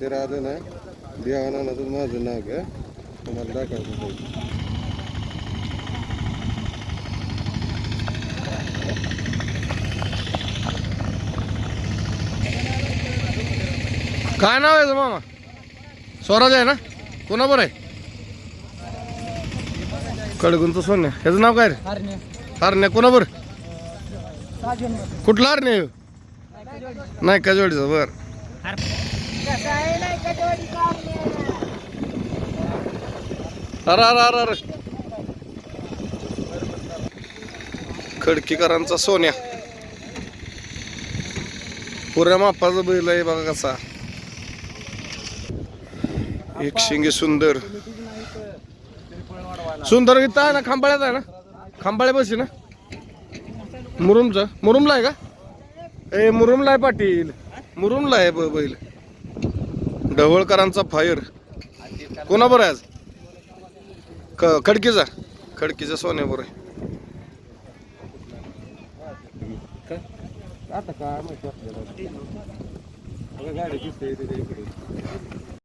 ते राधन आहे बिहावा नानाचं माझं नाव घ्या. तुम्हाला दाखवतो पाहिजे काय नाव आहे मामा? स्वराज आहे ना? कोणाबर आहे? कडगुंच सोन्या. ह्याचं नाव काय रे? हरण्या. कोणाबर कुठला हरण्या? नाही का जोडीचा बर. अरे अरे अरे अरे. खडकीकरांचा सोन्या. पुऱ्या मापाचा बैल आहे बघा कसा. एक शिंगे सुंदर. सुंदर इथं आहे ना खांबाळ्यात आहे ना? खांबाळ्या बसी ना? मुरुमचं. मुरुमला आहे का? ए मुरुमला आहे पाटील. मुरुमला आहे बैल. ढवळकरांचा फायर कोणाबर आहे आज? क खडकीचा. खडकीचा सोन्यावर आहे. आता काय माहिती आपल्याला. गाडी दिसते